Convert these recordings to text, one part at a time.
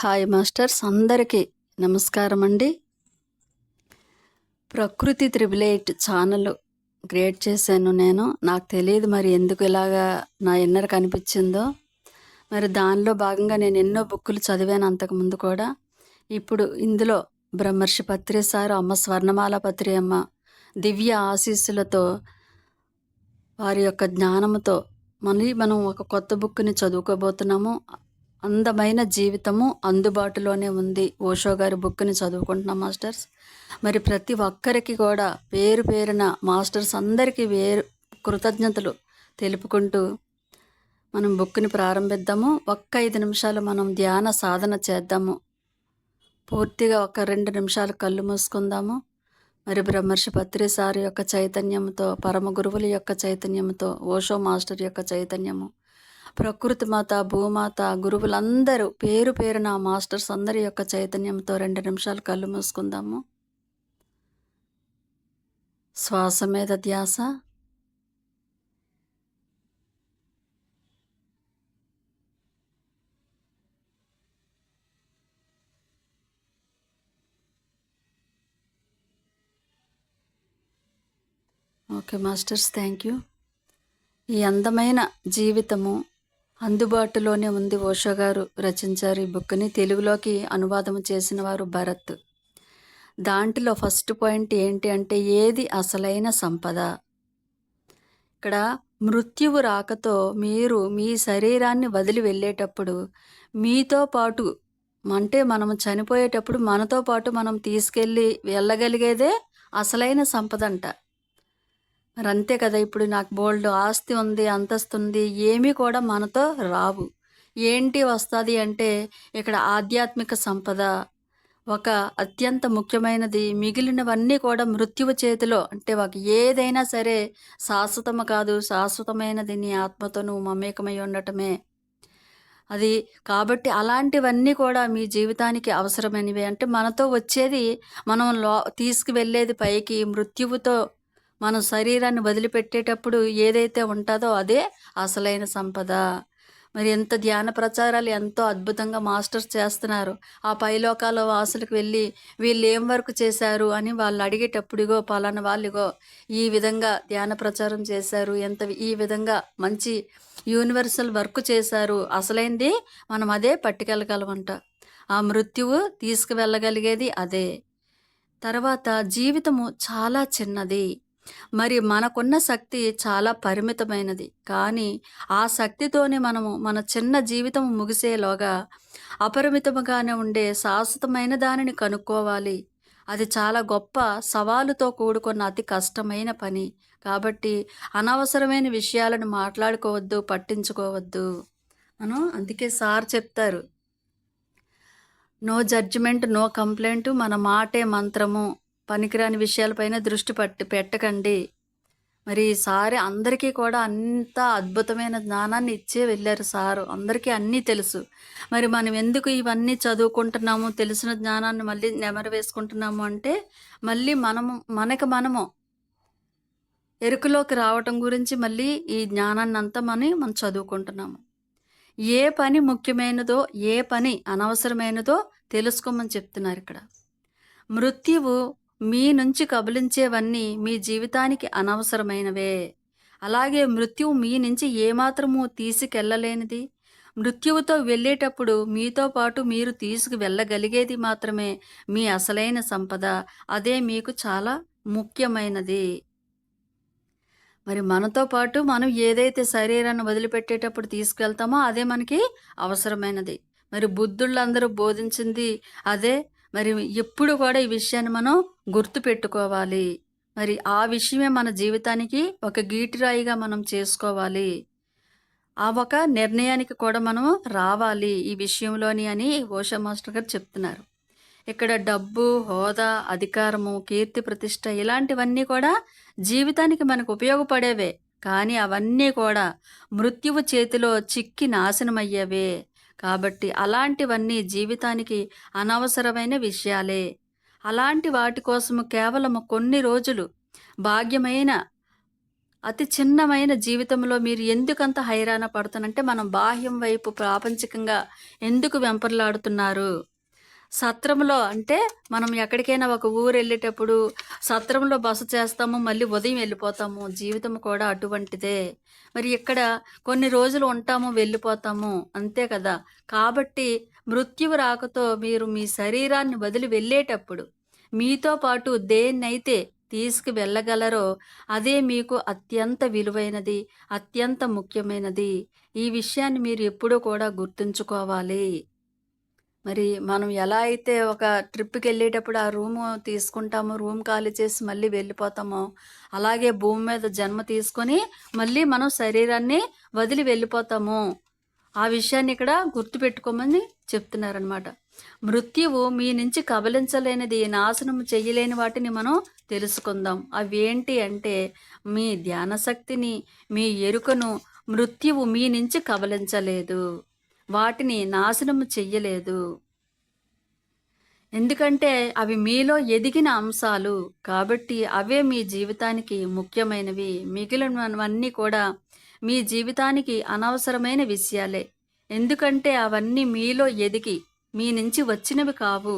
Hi masters అందరికీ నమస్కారం అండి ప్రకృతి త్రిబుల్ ఎయిట్ ఛానల్ క్రియేట్ చేశాను నేను. నాకు తెలియదు మరి ఎందుకు ఇలాగా నా ఇన్నర్ కనిపించిందో. మరి దానిలో భాగంగా నేను ఎన్నో బుక్కులు చదివాను అంతకుముందు కూడా. ఇప్పుడు ఇందులో బ్రహ్మర్షి పత్రి సారు అమ్మ స్వర్ణమాల పత్రి అమ్మ దివ్య ఆశీస్సులతో వారి యొక్క జ్ఞానముతో మళ్ళీ మనం ఒక కొత్త బుక్ని చదువుకోబోతున్నాము. అందమైన జీవితము అందుబాటులోనే ఉంది. ఓషో గారి బుక్ని చదువుకుంటున్నాం మాస్టర్స్. మరి ప్రతి ఒక్కరికి కూడా పేరు పేరున మాస్టర్స్ అందరికీ వేరు కృతజ్ఞతలు తెలుపుకుంటూ మనం బుక్ని ప్రారంభిద్దాము. ఒక్క ఐదు నిమిషాలు మనం ధ్యాన సాధన చేద్దాము. పూర్తిగా ఒక రెండు నిమిషాలు కళ్ళు మూసుకుందాము. మరి బ్రహ్మర్షి పత్రి సార్ యొక్క చైతన్యంతో పరమ గురువుల యొక్క చైతన్యంతో ఓషో మాస్టర్ యొక్క చైతన్యము ప్రకృతి మాత భూమాత గురువులందరూ పేరు పేరున మాస్టర్స్ అందరి యొక్క చైతన్యంతో రెండు నిమిషాలు కళ్ళు మూసుకుందాము. శ్వాస మీద ధ్యాస. Okay masters thank you. ఈ అందమైన జీవితము అందుబాటులోనే ఉంది ఓషో గారు రచించారు ఈ బుక్ని తెలుగులోకి అనువాదం చేసిన వారు భరత్. దాంట్లో ఫస్ట్ పాయింట్ ఏంటి అంటే ఏది అసలైన సంపద? ఇక్కడ మృత్యువు రాకతో మీరు మీ శరీరాన్ని వదిలి వెళ్ళేటప్పుడు మీతో పాటు అంటే మనం చనిపోయేటప్పుడు మనతో పాటు మనం తీసుకెళ్ళి వెళ్ళగలిగేదే అసలైన సంపద అంట మరి అంతే కదా ఇప్పుడు నాకు బోల్డ్ ఆస్తి ఉంది అంతస్తు ఉంది ఏమీ కూడా మనతో రావు. ఏంటి వస్తుంది అంటే ఇక్కడ ఆధ్యాత్మిక సంపద. ఒక అత్యంత ముఖ్యమైనది మిగిలినవన్నీ కూడా మృత్యువు చేతిలో. అంటే ఒక ఏదైనా సరే శాశ్వతము కాదు శాశ్వతమైనది నీ ఆత్మతో నువ్వు మమేకమై ఉండటమే. అది కాబట్టి అలాంటివన్నీ కూడా మీ జీవితానికి అవసరమైనవి. అంటే మనతో వచ్చేది మనం లో తీసుకువెళ్ళేది పైకి మృత్యువుతో మనం శరీరాన్ని వదిలిపెట్టేటప్పుడు ఏదైతే ఉంటుందో అదే అసలైన సంపద. మరి ఎంత ధ్యాన ప్రచారాలు ఎంతో అద్భుతంగా మాస్టర్స్ చేస్తున్నారు. ఆ పైలోకాల వాసులకు వెళ్ళి వీళ్ళు ఏం వర్క్ చేశారు అని వాళ్ళు అడిగేటప్పుడుగో పలానా వాళ్ళుగో ఈ విధంగా ధ్యాన ప్రచారం చేశారు. ఎంత ఈ విధంగా మంచి యూనివర్సల్ వర్క్ చేశారు. అసలైంది మనం అదే పట్టుకెళ్ళగలమంట. ఆ మృత్యువు తీసుకువెళ్ళగలిగేది అదే. తర్వాత జీవితము చాలా చిన్నది. మరి మనకున్న శక్తి చాలా పరిమితమైనది. కానీ ఆ శక్తితోనే మనము మన చిన్న జీవితం ముగిసేలోగా అపరిమితముగానే ఉండే శాశ్వతమైన దానిని కనుక్కోవాలి. అది చాలా గొప్ప సవాలుతో కూడుకున్న అతి కష్టమైన పని. కాబట్టి అనవసరమైన విషయాలను మాట్లాడుకోవద్దు పట్టించుకోవద్దు. మనం అందుకే సార్ చెప్తారు. నో జడ్జిమెంట్ నో కంప్లైంట్ మన మాటే మంత్రము. పనికిరాని విషయాలపైన దృష్టి పట్టి పెట్టకండి. మరి సారి అందరికీ కూడా అంత అద్భుతమైన జ్ఞానాన్ని ఇచ్చే వెళ్ళారు సారు. అందరికీ అన్నీ తెలుసు. మరి మనం ఎందుకు ఇవన్నీ చదువుకుంటున్నాము తెలిసిన జ్ఞానాన్ని మళ్ళీ నెమరు వేసుకుంటున్నాము అంటే మళ్ళీ మనము మనకు మనము ఎరుకలోకి రావటం గురించి మళ్ళీ ఈ జ్ఞానాన్ని అంతా మనం మనం చదువుకుంటున్నాము. ఏ పని ముఖ్యమైనదో ఏ పని అనవసరమైనదో తెలుసుకోమని చెప్తున్నారు ఇక్కడ. మృత్యువు మీ నుంచి కబలించేవన్నీ మీ జీవితానికి అనవసరమైనవే. అలాగే మృత్యువు మీ నుంచి ఏమాత్రము తీసుకెళ్ళలేనిది మృత్యువుతో వెళ్ళేటప్పుడు మీతో పాటు మీరు తీసుకు వెళ్ళగలిగేది మాత్రమే మీ అసలైన సంపద. అదే మీకు చాలా ముఖ్యమైనది. మరి మనతో పాటు మనం ఏదైతే శరీరాన్ని వదిలిపెట్టేటప్పుడు తీసుకెళ్తామో అదే మనకి అవసరమైనది. మరి బుద్ధుళ్ళందరూ బోధించింది అదే మరి ఎప్పుడు కూడా ఈ విషయాన్ని మనం గుర్తుపెట్టుకోవాలి మరి ఆ విషయమే మన జీవితానికి ఒక గీటిరాయిగా మనం చేసుకోవాలి. ఆ ఒక నిర్ణయానికి కూడా మనం రావాలి ఈ విషయంలోని అని ఓషా మాస్టర్ గారు చెప్తున్నారు. ఇక్కడ డబ్బు హోదా అధికారము కీర్తి ప్రతిష్ట ఇలాంటివన్నీ కూడా జీవితానికి మనకు ఉపయోగపడేవే. కానీ అవన్నీ కూడా మృత్యువు చేతిలో చిక్కి నాశనమయ్యేవే. కాబట్టి అలాంటివన్నీ జీవితానికి అనవసరమైన విషయాలే. అలాంటి వాటి కోసము కేవలము కొన్ని రోజులు భాగ్యమైన అతి చిన్నమైన జీవితంలో మీరు ఎందుకంత హైరాణ పడుతున్నంటే మనం బాహ్యం వైపు ప్రాపంచికంగా ఎందుకు వెంపర్లాడుతున్నారు? సత్రంలో అంటే మనం ఎక్కడికైనా ఒక ఊరు వెళ్ళేటప్పుడు సత్రంలో బస చేస్తాము మళ్ళీ ఉదయం వెళ్ళిపోతాము. జీవితం కూడా అటువంటిదే. మరి ఇక్కడ కొన్ని రోజులు ఉంటాము వెళ్ళిపోతాము. అంతే కదా. కాబట్టి మృత్యువు రాకతో మీరు మీ శరీరాన్ని వదిలి వెళ్ళేటప్పుడు మీతో పాటు దేన్నైతే తీసుకు వెళ్ళగలరో అదే మీకు అత్యంత విలువైనది అత్యంత ముఖ్యమైనది. ఈ విషయాన్ని మీరు ఎప్పుడూ కూడా గుర్తుంచుకోవాలి. మరి మనం ఎలా అయితే ఒక ట్రిప్కి వెళ్ళేటప్పుడు ఆ రూము తీసుకుంటామో రూమ్ ఖాళీ చేసి మళ్ళీ వెళ్ళిపోతామో అలాగే భూమి మీద జన్మ తీసుకొని మళ్ళీ మనం శరీరాన్ని వదిలి వెళ్ళిపోతాము ఆ విషయాన్ని ఇక్కడ గుర్తుపెట్టుకోమని చెప్తున్నారనమాట మృత్యువు మీ నుంచి కబలించలేనిది నాశనం చెయ్యలేని వాటిని మనం తెలుసుకుందాం. అవి ఏంటి అంటే మీ ధ్యానశక్తిని మీ ఎరుకను మృత్యువు మీ నుంచి కబలించలేదు. వాటిని నాశనం చెయ్యలేదు. ఎందుకంటే అవి మీలో ఎదిగిన అంశాలు కాబట్టి అవే మీ జీవితానికి ముఖ్యమైనవి. మిగిలినవన్నీ కూడా మీ జీవితానికి అనవసరమైన విషయాలే. ఎందుకంటే అవన్నీ మీలో ఎదిగి మీ నుంచి వచ్చినవి కావు.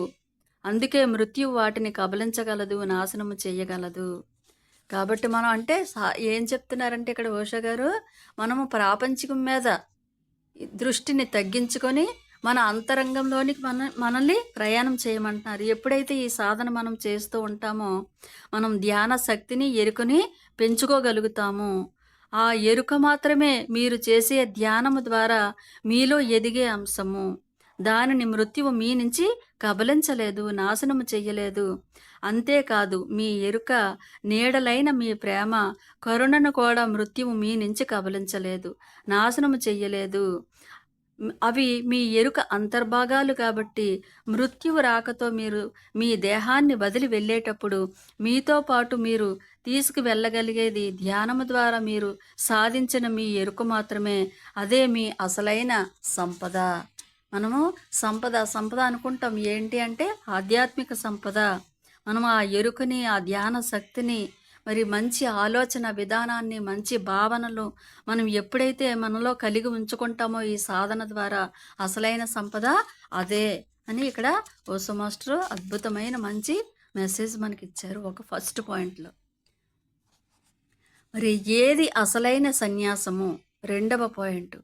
అందుకే మృత్యు వాటిని కబలించగలదు నాశనము చేయగలదు కాబట్టి మనం అంటే ఏం చెప్తున్నారంటే ఇక్కడ ఓషా గారు మనము ప్రాపంచికం మీద దృష్టిని తగ్గించుకొని మన అంతరంగంలోనికి మన మనల్ని ప్రయాణం చేయమంటున్నారు. ఎప్పుడైతే ఈ సాధన మనం చేస్తూ ఉంటామో మనం ధ్యాన శక్తిని ఎరుకని పెంచుకోగలుగుతాము. ఆ ఎరుక మాత్రమే మీరు చేసే ధ్యానము ద్వారా మీలో ఎదిగే అంశము. దానిని మృత్యువు మీ నుంచి కబలించలేదు నాశనము చెయ్యలేదు. అంతేకాదు మీ ఎరుక నీడలైన మీ ప్రేమ కరుణను కూడా మృత్యువు మీ నుంచి కబలించలేదు నాశనము చెయ్యలేదు. అవి మీ ఎరుక అంతర్భాగాలు కాబట్టి మృత్యువు రాకతో మీరు మీ దేహాన్ని వదిలి వెళ్ళేటప్పుడు మీతో పాటు మీరు తీసుకు వెళ్ళగలిగేది ధ్యానము ద్వారా మీరు సాధించిన మీ ఎరుక మాత్రమే అదే మీ అసలైన సంపద. మనము సంపద సంపద అనుకుంటాం. ఏంటి అంటే ఆధ్యాత్మిక సంపద. మనం ఆ ఎరుకని ఆ ధ్యాన శక్తిని మరి మంచి ఆలోచన విధానాన్ని మంచి భావనలు మనం ఎప్పుడైతే మనలో కలిగి ఉంచుకుంటామో ఈ సాధన ద్వారా అసలైన సంపద అదే అని ఇక్కడ ఓసో మాస్టర్ అద్భుతమైన మంచి మెసేజ్ మనకి ఇచ్చారు ఒక ఫస్ట్ పాయింట్లో. మరి ఏది అసలైన సన్యాసము? రెండవ పాయింట్.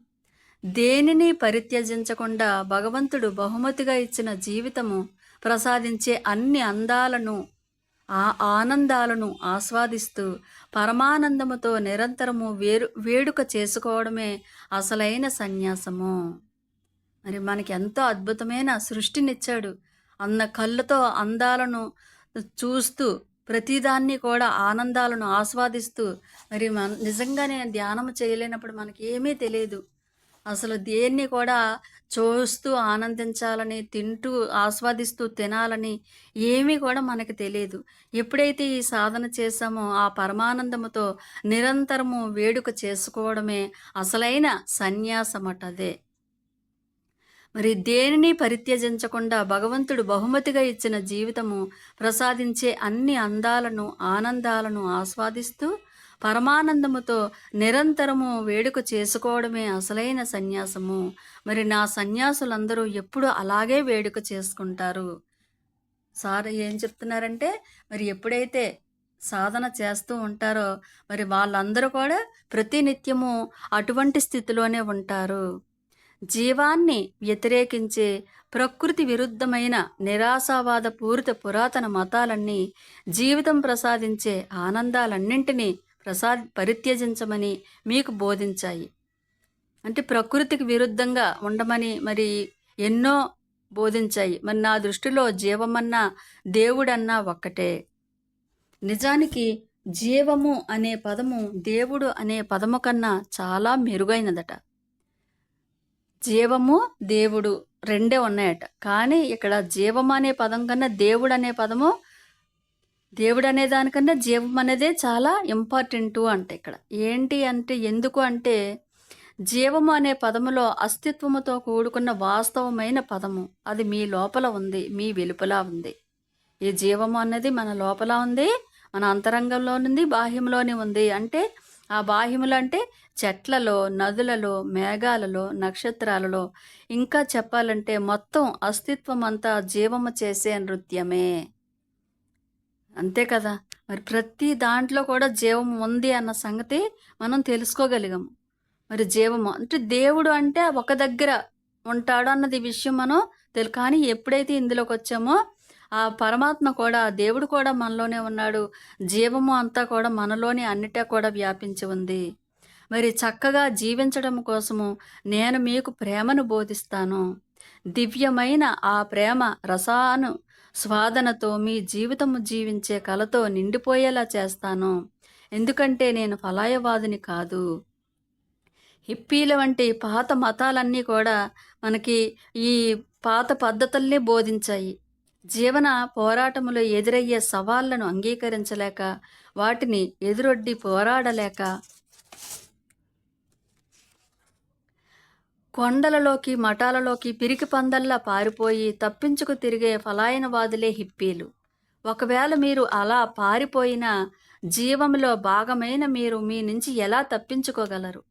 దేనిని పరిత్యజించకుండా భగవంతుడు బహుమతిగా ఇచ్చిన జీవితము ప్రసాదించే అన్ని అందాలను ఆ ఆనందాలను ఆస్వాదిస్తూ పరమానందముతో నిరంతరము వేరు వేడుక చేసుకోవడమే అసలైన సన్యాసము. మరి మనకి ఎంతో అద్భుతమైన సృష్టినిచ్చాడు. అన్న కళ్ళతో అందాలను చూస్తూ ప్రతిదాన్ని కూడా ఆనందాలను ఆస్వాదిస్తూ మరి మన నిజంగానే ధ్యానం చేయలేనప్పుడు మనకి ఏమీ తెలియదు. అసలు దేన్ని కూడా చూస్తూ ఆనందించాలని తింటూ ఆస్వాదిస్తూ తినాలని ఏమీ కూడా మనకు తెలియదు. ఎప్పుడైతే ఈ సాధన చేశామో ఆ పరమానందముతో నిరంతరము వేడుక చేసుకోవడమే అసలైన సన్యాసమట అదే. మరి దేనిని పరిత్యజించకుండా భగవంతుడు బహుమతిగా ఇచ్చిన జీవితము ప్రసాదించే అన్ని అందాలను ఆనందాలను ఆస్వాదిస్తూ పరమానందముతో నిరంతరము వేడుక చేసుకోవడమే అసలైన సన్యాసము. మరి నా సన్యాసులందరూ ఎప్పుడు అలాగే వేడుక చేసుకుంటారు? సార్ ఏం చెప్తున్నారంటే మరి ఎప్పుడైతే సాధన చేస్తూ ఉంటారో మరి వాళ్ళందరూ కూడా ప్రతినిత్యము అటువంటి స్థితిలోనే ఉంటారు. జీవాన్ని వ్యతిరేకించే ప్రకృతి విరుద్ధమైన నిరాశావాద పూరిత పురాతన మతాలన్నీ జీవితం ప్రసాదించే ఆనందాలన్నింటినీ ప్రసాద్ పరిత్యజించమని మీకు బోధించాయి. అంటే ప్రకృతికి విరుద్ధంగా ఉండమని మరి ఎన్నో బోధించాయి. మరి నా దృష్టిలో జీవమన్నా దేవుడన్నా ఒక్కటే. నిజానికి జీవము అనే పదము దేవుడు అనే పదము కన్నా చాలా మెరుగైనదట. జీవము దేవుడు రెండే ఉన్నాయట. కానీ ఇక్కడ జీవం అనే పదం కన్నా దేవుడు అనే పదము దేవుడు అనే దానికన్నా జీవం అనేదే చాలా ఇంపార్టెంట్ అంటే ఇక్కడ. ఏంటి అంటే ఎందుకు అంటే జీవము అనే పదములో అస్తిత్వముతో కూడుకున్న వాస్తవమైన పదము. అది మీ లోపల ఉంది మీ వెలుపల ఉంది. ఈ జీవము అన్నది మన లోపల ఉంది మన అంతరంగంలో ఉంది బాహ్యంలోనే ఉంది. అంటే ఆ బాహ్యములు అంటే చెట్లలో నదులలో మేఘాలలో నక్షత్రాలలో. ఇంకా చెప్పాలంటే మొత్తం అస్తిత్వం అంతా జీవము చేసే నృత్యమే. అంతే కదా. మరి ప్రతి దాంట్లో కూడా జీవం ఉంది అన్న సంగతి మనం తెలుసుకోగలిగాము మరి జీవము అంటే దేవుడు అంటే ఒక దగ్గర ఉంటాడు అన్నది విషయం మనం తెలు కానీ ఎప్పుడైతే ఇందులోకి వచ్చామో ఆ పరమాత్మ కూడా ఆ దేవుడు కూడా మనలోనే ఉన్నాడు. జీవము అంతా కూడా మనలోనే అన్నిటా కూడా వ్యాపించి ఉంది. మరి చక్కగా జీవించడం కోసము నేను మీకు ప్రేమను బోధిస్తాను. దివ్యమైన ఆ ప్రేమ రసాను స్వాదనతో మీ జీవితము జీవించే కలతో నిండిపోయేలా చేస్తాను. ఎందుకంటే నేను ఫలాయవాదిని కాదు. హిప్పీల వంటి పాత మతాలన్నీ కూడా మనకి ఈ పాత పద్ధతుల్ని బోధించాయి. జీవన పోరాటములో ఎదురయ్యే సవాళ్ళను అంగీకరించలేక వాటిని ఎదురొడ్డి పోరాడలేక కొండలలోకి మఠాలలోకి పిరికి పందల్లా పారిపోయి తప్పించుకు తిరిగే ఫలాయనవాదులే హిప్పీలు. ఒకవేళ మీరు అలా పారిపోయినా జీవంలో భాగమైన మీరు మీ నుంచి ఎలా తప్పించుకోగలరు?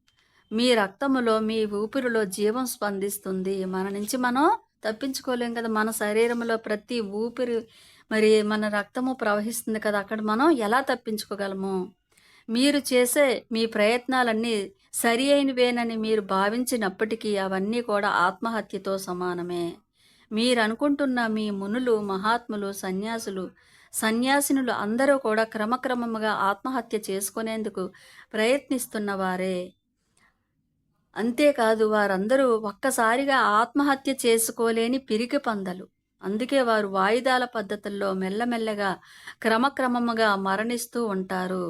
మీ రక్తములో మీ ఊపిరిలో జీవం స్పందిస్తుంది. మన నుంచి మనం తప్పించుకోలేం కదా. మన శరీరంలో ప్రతి ఊపిరి మరి మన రక్తము ప్రవహిస్తుంది కదా. అక్కడ మనం ఎలా తప్పించుకోగలము? మీరు చేసే మీ ప్రయత్నాలన్నీ సరి అయినవేనని మీరు భావించినప్పటికీ అవన్నీ కూడా ఆత్మహత్యతో సమానమే. మీరు అనుకుంటున్న మీ మునులు మహాత్ములు సన్యాసులు సన్యాసినులు అందరూ కూడా క్రమక్రమముగా ఆత్మహత్య చేసుకునేందుకు ప్రయత్నిస్తున్నవారే. అంతేకాదు వారందరూ ఒక్కసారిగా ఆత్మహత్య చేసుకోలేని పిరికి పందలు. అందుకే వారు వాయిదాల పద్ధతుల్లో మెల్లమెల్లగా క్రమక్రమముగా మరణిస్తూ ఉంటారు.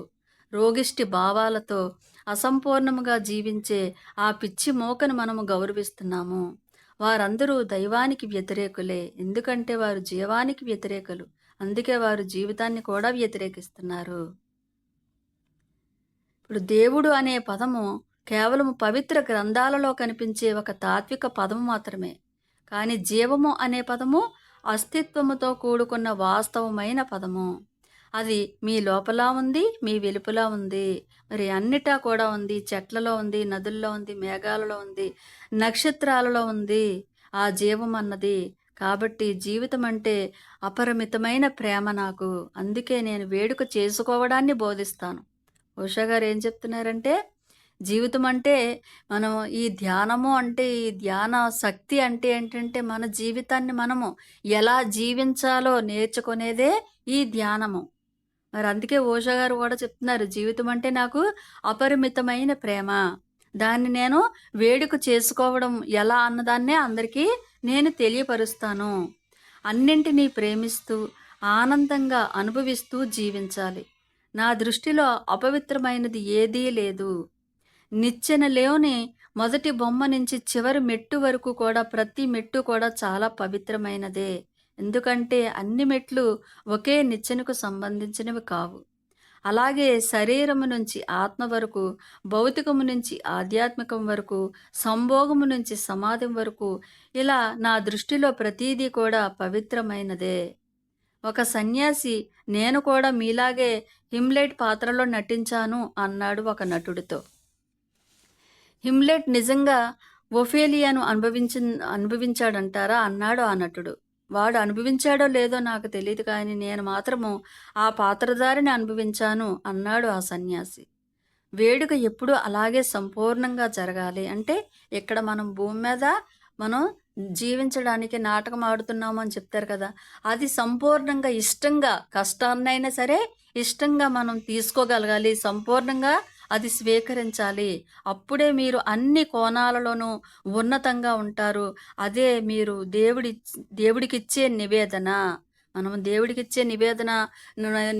రోగిష్టి భావాలతో అసంపూర్ణముగా జీవించే ఆ పిచ్చి మోకను మనము గౌరవిస్తున్నాము. వారందరూ దైవానికి వ్యతిరేకులే. ఎందుకంటే వారు జీవానికి వ్యతిరేకులు. అందుకే వారు జీవితాన్ని కూడా వ్యతిరేకిస్తున్నారు. ఇప్పుడు దేవుడు అనే పదము కేవలం పవిత్ర గ్రంథాలలో కనిపించే ఒక తాత్విక పదము మాత్రమే. కానీ జీవము అనే పదము అస్తిత్వముతో కూడుకున్న వాస్తవమైన పదము. అది మీ లోపల ఉంది మీ వెలుపల ఉంది. మరి అన్నిటా కూడా ఉంది. చెట్లలో ఉంది నదుల్లో ఉంది మేఘాలలో ఉంది నక్షత్రాలలో ఉంది. ఆ జీవం అన్నది. కాబట్టి జీవితం అంటే అపరిమితమైన ప్రేమ నాకు. అందుకే నేను వేడుక చేసుకోవడాన్ని బోధిస్తాను. ఉషా గారు ఏం చెప్తున్నారంటే జీవితం అంటే మనం ఈ ధ్యానము అంటే ఈ ధ్యాన శక్తి అంటే ఏంటంటే మన జీవితాన్ని మనము ఎలా జీవించాలో నేర్చుకునేదే ఈ ధ్యానము. మరి అందుకే ఓషా గారు కూడా చెప్తున్నారు జీవితం అంటే నాకు అపరిమితమైన ప్రేమ. దాన్ని నేను వేడుక చేసుకోవడం ఎలా అన్నదాన్నే అందరికీ నేను తెలియపరుస్తాను. అన్నింటినీ ప్రేమిస్తూ ఆనందంగా అనుభవిస్తూ జీవించాలి. నా దృష్టిలో అపవిత్రమైనది ఏదీ లేదు. నిచ్చెన లేని మొదటి బొమ్మ నుంచి చివరి మెట్టు వరకు కూడా ప్రతి మెట్టు కూడా చాలా పవిత్రమైనదే. ఎందుకంటే అన్ని మెట్లు ఒకే నిచ్చెనకు సంబంధించినవి కావు. అలాగే శరీరము నుంచి ఆత్మ వరకు భౌతికము నుంచి ఆధ్యాత్మికం వరకు సంభోగము నుంచి సమాధి వరకు ఇలా నా దృష్టిలో ప్రతీదీ కూడా పవిత్రమైనదే. ఒక సన్యాసి నేను కూడా మీలాగే హిమ్లెట్ పాత్రలో నటించాను అన్నాడు ఒక నటుడితో. హిమ్లెట్ నిజంగా ఒఫేలియాను అనుభవించి అనుభవించాడంటారా? అన్నాడు ఆ నటుడు. వాడు అనుభవించాడో లేదో నాకు తెలియదు కానీ నేను మాత్రము ఆ పాత్రధారిని అనుభవించాను అన్నాడు ఆ సన్యాసి. వేడుక ఎప్పుడూ అలాగే సంపూర్ణంగా జరగాలి. అంటే ఇక్కడ మనం భూమి మీద మనం జీవించడానికి నాటకం ఆడుతున్నాము అని చెప్తారు కదా. అది సంపూర్ణంగా ఇష్టంగా కష్టాన్నైనా సరే ఇష్టంగా మనం తీసుకోగలగాలి. సంపూర్ణంగా అది స్వీకరించాలి. అప్పుడే మీరు అన్ని కోణాలలోనూ ఉన్నతంగా ఉంటారు. అదే మీరు దేవుడి దేవుడికిచ్చే నివేదన. మనము దేవుడికిచ్చే నివేదన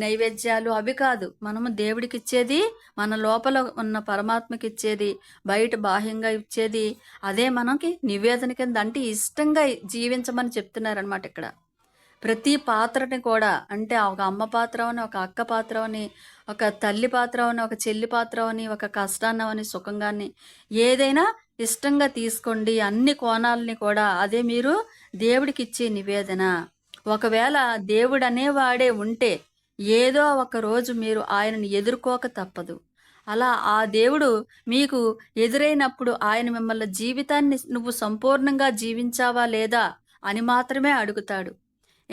నైవేద్యాలు అవి కాదు. మనము దేవుడికిచ్చేది మన లోపల ఉన్న పరమాత్మకి ఇచ్చేది బయట బాహ్యంగా ఇచ్చేది అదే మనకి నివేదన కింద అంటే ఇష్టంగా జీవించమని చెప్తున్నారనమాట ఇక్కడ. ప్రతి పాత్రని కూడా అంటే ఒక అమ్మ పాత్ర అని ఒక అక్క పాత్ర అని ఒక తల్లి పాత్ర అని ఒక చెల్లి పాత్ర అని ఒక కష్టాన్నవని సుఖంగాని ఏదైనా ఇష్టంగా తీసుకోండి. అన్ని కోణాలని కూడా అదే మీరు దేవుడికి ఇచ్చే నివేదన. ఒకవేళ దేవుడు అనేవాడే ఉంటే ఏదో ఒక రోజు మీరు ఆయనను ఎదుర్కోక తప్పదు. అలా ఆ దేవుడు మీకు ఎదురైనప్పుడు ఆయన మిమ్మల్ని జీవితాన్ని నువ్వు సంపూర్ణంగా జీవించావా లేదా అని మాత్రమే అడుగుతాడు.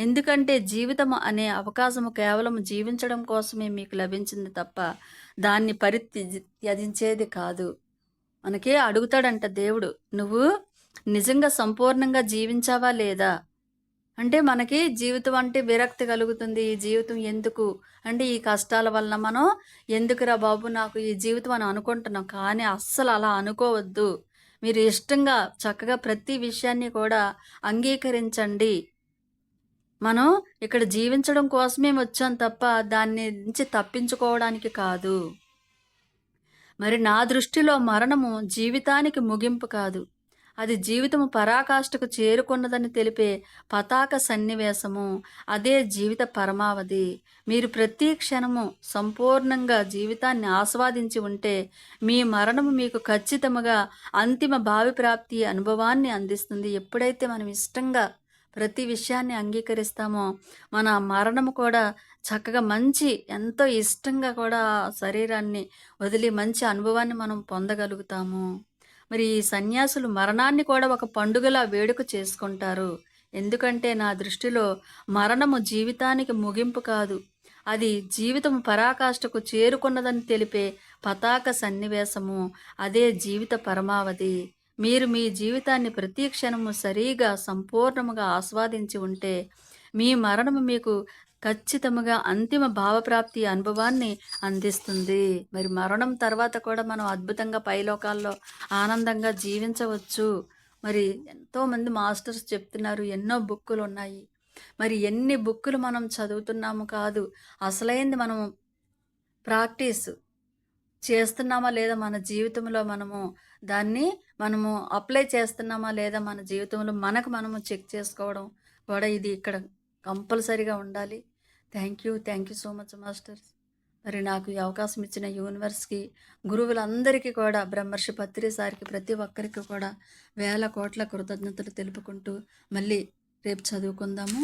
ఎందుకంటే జీవితం అనే అవకాశము కేవలం జీవించడం కోసమే మీకు లభించింది తప్ప దాన్ని పరిత్యజించేది కాదు. మనకే అడుగుతాడంట దేవుడు నువ్వు నిజంగా సంపూర్ణంగా జీవించావా లేదా? అంటే మనకి జీవితం అంటే విరక్తి కలుగుతుంది. ఈ జీవితం ఎందుకు? అంటే ఈ కష్టాల వలన మనం ఎందుకురా బాబు నాకు ఈ జీవితం అని అనుకుంటున్నాం. కానీ అస్సలు అలా అనుకోవద్దు. మీరు ఇష్టంగా చక్కగా ప్రతి విషయాన్ని కూడా అంగీకరించండి. మనం ఇక్కడ జీవించడం కోసమే వచ్చాం తప్ప దాన్ని నుంచి తప్పించుకోవడానికి కాదు. మరి నా దృష్టిలో మరణము జీవితానికి ముగింపు కాదు. అది జీవితము పరాకాష్ఠకు చేరుకున్నదని తెలిపే పతాక సన్నివేశము. అదే జీవిత పరమావధి. మీరు ప్రతి క్షణము సంపూర్ణంగా జీవితాన్ని ఆస్వాదించి ఉంటే మీ మరణము మీకు ఖచ్చితముగా అంతిమ భావి ప్రాప్తి అనుభవాన్ని అందిస్తుంది. ఎప్పుడైతే మనం ఇష్టంగా ప్రతి విషయాన్ని అంగీకరిస్తామో. మన మరణము కూడా చక్కగా మంచి ఎంతో ఇష్టంగా కూడా శరీరాన్ని వదిలి మంచి అనుభవాన్ని మనం పొందగలుగుతాము. మరి ఈ సన్యాసులు మరణాన్ని కూడా ఒక పండుగలా వేడుక చేసుకుంటారు. ఎందుకంటే నా దృష్టిలో మరణము జీవితానికి ముగింపు కాదు. అది జీవితం పరాకాష్ఠకు చేరుకున్నదని తెలిపే పతాక సన్నివేశము. అదే జీవిత పరమావధి. మీరు మీ జీవితాన్ని ప్రతి క్షణము సరిగా సంపూర్ణముగా ఆస్వాదించి ఉంటే మీ మరణము మీకు ఖచ్చితముగా అంతిమ భావప్రాప్తి అనుభవాన్ని అందిస్తుంది. మరి మరణం తర్వాత కూడా మనం అద్భుతంగా పైలోకాల్లో ఆనందంగా జీవించవచ్చు. మరి ఎంతోమంది మాస్టర్స్ చెప్తున్నారు ఎన్నో బుక్కులు ఉన్నాయి. మరి ఎన్ని బుక్కులు మనం చదువుతున్నాము కాదు అసలైంది మనం ప్రాక్టీస్. చేస్తున్నామా లేదా మన జీవితంలో మనము దాన్ని మనము అప్లై చేస్తున్నామా లేదా మన జీవితంలో మనకు మనము చెక్ చేసుకోవడం కూడా ఇది ఇక్కడ కంపల్సరీగా ఉండాలి. Thank you thank you so much masters మరి నాకు ఈ అవకాశం ఇచ్చిన యూనివర్స్కి గురువులందరికీ కూడా బ్రహ్మర్షి పత్రి సారికి ప్రతి ఒక్కరికి కూడా వేల కోట్ల కృతజ్ఞతలు తెలుపుకుంటూ మళ్ళీ రేపు చదువుకుందాము.